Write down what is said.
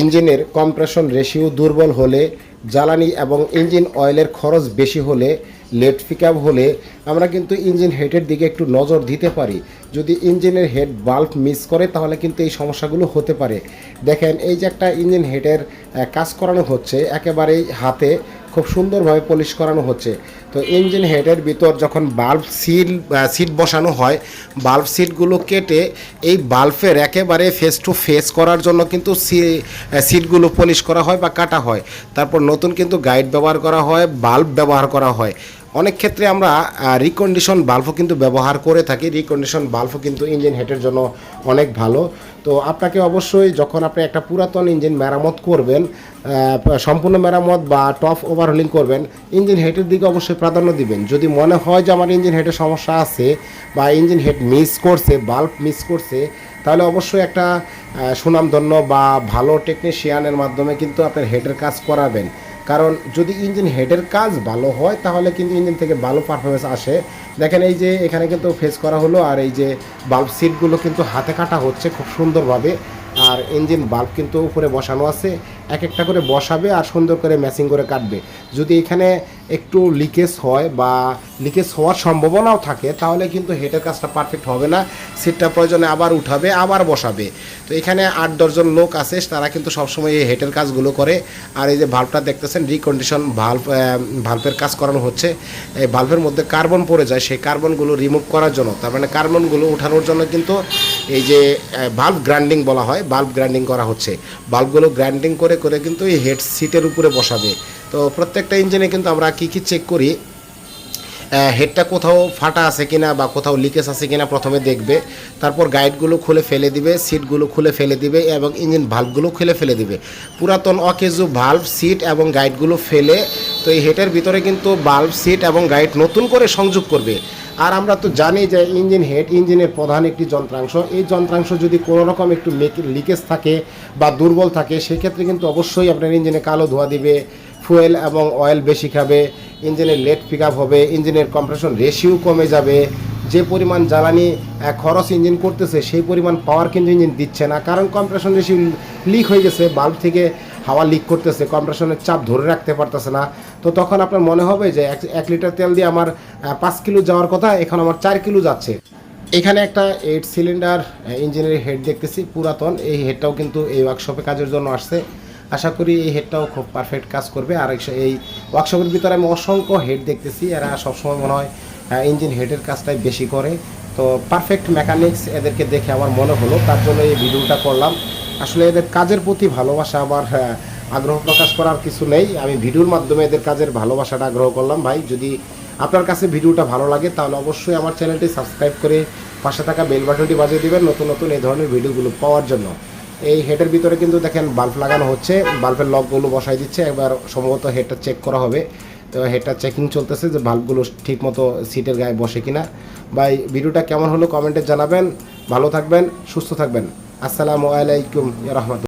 ইঞ্জিনের compression ratio দুর্বল হলে, জ্বালানি এবং ইঞ্জিন অয়েলের খরচ বেশি হলে লেট পিকআপ হলে আমরা কিন্তু ইঞ্জিন হেডের দিকে একটু নজর দিতে পারি। যদি ইঞ্জিনের হেড বাল্ব মিস করে, তাহলে কিন্তু এই সমস্যাগুলো হতে পারে। দেখেন, এই যে একটা ইঞ্জিন হেডের কাজ করানো হচ্ছে, একেবারেই হাতে খুব সুন্দরভাবে পলিশ করানো হচ্ছে। তো ইঞ্জিন হেডের ভিতর যখন বাল্ব সিল সিট বসানো হয় বাল্ব সিটগুলো কেটে এই বাল্বের একেবারে ফেস টু ফেস করার জন্য কিন্তু সিটগুলো পলিশ করা হয় বা কাটা হয়। তারপর নতুন কিন্তু গাইড ব্যবহার করা হয় বাল্ব ব্যবহার করা হয়। অনেক ক্ষেত্রে আমরা রিকন্ডিশন বাল্বও কিন্তু ব্যবহার করে থাকি। রিকন্ডিশন বাল্বও কিন্তু ইঞ্জিন হেডের জন্য অনেক ভালো। তো আপনাকে অবশ্যই যখন আপনি একটা পুরাতন ইঞ্জিন মেরামত করবেন সম্পূর্ণ মেরামত বা টপ ওভারহোলিং করবেন ইঞ্জিন হেডের দিকে অবশ্যই প্রাধান্য দিবেন। যদি মনে হয় যে আমার ইঞ্জিন হেডের সমস্যা আছে বা ইঞ্জিন হেড মিস করছে বাল্ব মিস করছে, তাহলে অবশ্যই একটা সুনামধন্য বা ভালো টেকনিশিয়ানের মাধ্যমে কিন্তু আপনার হেডের কাজ করাবেন। কারণ যদি ইঞ্জিন হেডের কাজ ভালো হয়, তাহলে কিন্তু ইঞ্জিন থেকে ভালো পারফরমেন্স আসে। দেখেন এই যে এখানে কিন্তু ফেস করা হলো, আর এই যে বাল্ব সিটগুলো কিন্তু হাতে কাটা হচ্ছে খুব সুন্দরভাবে। আর ইঞ্জিন বাল্ব কিন্তু উপরে বসানো আছে। এক একটা করে বসাবে আর সুন্দর করে ম্যাচিং করে কাটবে। যদি এখানে একটু লিকেজ হয় বা লিকেজ হওয়ার সম্ভাবনাও থাকে, তাহলে কিন্তু হেডের কাজটা পারফেক্ট হবে না। সিটটা প্রয়োজনে আবার উঠাবে, আবার বসাবে। তো এখানে আট দশজন লোক আছে, তারা কিন্তু সবসময় এই হেডের কাজগুলো করে। আর এই যে ভাল্বটা দেখতেছেন রিকন্ডিশন ভাল্ব ভাল্বের কাজ করানো হচ্ছে। এই ভাল্বের মধ্যে কার্বন পড়ে যায়, সেই কার্বনগুলো রিমুভ করার জন্য। তার মানে কার্বনগুলো উঠানোর জন্য কিন্তু এই যে ভাল্ব গ্রাইন্ডিং বলা হয় বাল্ব গ্রাইন্ডিং করা হচ্ছে। বাল্বগুলো গ্রাইন্ডিং করে করে করে কিন্তু এই হেড সিটের উপরে বসাবে। তো প্রত্যেকটা ইঞ্জিনে কিন্তু আমরা কি কি চেক করি? হেডটা কোথাও ফাটা আছে কিনা বা কোথাও লিকেজ আছে কিনা প্রথমে দেখবে। তারপর গাইডগুলো খুলে ফেলে দিবে সিটগুলো খুলে ফেলে দিবে এবং ইঞ্জিন ভাল্বগুলো খুলে ফেলে দিবে। পুরাতন অকেজু ভাল্ব সিট এবং গাইডগুলো ফেলে তো এই হেডের ভিতরে কিন্তু বাল্ব, সিট এবং গাইড নতুন করে সংযোগ করবে। আর আমরা তো জানি যে ইঞ্জিন হেড, ইঞ্জিনের প্রধান একটি যন্ত্রাংশ। এই যন্ত্রাংশ যদি কোনো রকম একটু লিকেজ থাকে বা দুর্বল থাকে, সেক্ষেত্রে কিন্তু অবশ্যই আপনার ইঞ্জিনে কালো ধোয়া দিবে, ফুয়েল এবং অয়েল বেশি খাবে, ইঞ্জিনের লেট পিক হবে, ইঞ্জিনের কম্প্রেশন রেশিও কমে যাবে। যে পরিমাণ জ্বালানি খরচ ইঞ্জিন করতেছে, সেই পরিমাণ পাওয়ার কিন্তু ইঞ্জিন দিচ্ছে না। কারণ কম্প্রেশন রেশিও লিক হয়ে গেছে, বাল্ব থেকে হাওয়া লিক করতেছে কম্প্রেশনের চাপ ধরে রাখতে পারতেছে না। তো তখন আপনার মনে হবে যে এক- লিটার তেল দিয়ে আমার পাঁচ কিলো যাওয়ার কথা, এখন আমার চার কিলো যাচ্ছে। এখানে একটা এইট সিলিন্ডার ইঞ্জিনের হেড দেখতেছি, পুরাতন। এই হেডটাও কিন্তু এই ওয়ার্কশপে কাজের জন্য আসছে। আশা করি এই হেডটাও খুব পারফেক্ট কাজ করবে। আর এই- ওয়ার্কশপের ভিতরে আমি অসংখ্য হেড দেখতেছি। এরা সবসময় মনে হয় ইঞ্জিন হেডের কাজটাই বেশি করে। তো পারফেক্ট মেকানিক্স এদেরকে দেখে আমার মনে হলো। তার জন্য এই ভিডিওটা করলাম। আসলে এদের কাজের প্রতি ভালোবাসা আমার আগ্রহ প্রকাশ করার কিছু নেই। আমি ভিডিওর মাধ্যমে এদের কাজের ভালোবাসাটা আগ্রহ করলাম। ভাই, যদি আপনার কাছে ভিডিওটা ভালো লাগে, তাহলে অবশ্যই আমার চ্যানেলটি সাবস্ক্রাইব করে পাশে থাকা বেল বাটনটি বাজিয়ে দিবেন নতুন নতুন এই ধরনের ভিডিওগুলো পাওয়ার জন্য। এই হেডের ভিতরে কিন্তু দেখেন বাল্ব লাগানো হচ্ছে। বাল্বের লকগুলো বসাই দিচ্ছে। একবার সম্ভবত হেডটা চেক করা হবে। তো হেডটা চেকিং চলতেছে যে বাল্বগুলো ঠিক মতো সিটের গায়ে বসে কিনা। ভাই, ভিডিওটা কেমন হলো কমেন্টে জানাবেন। ভালো থাকবেন, সুস্থ থাকবেন। আসসালামু আলাইকুম রহমতুল্লাহ।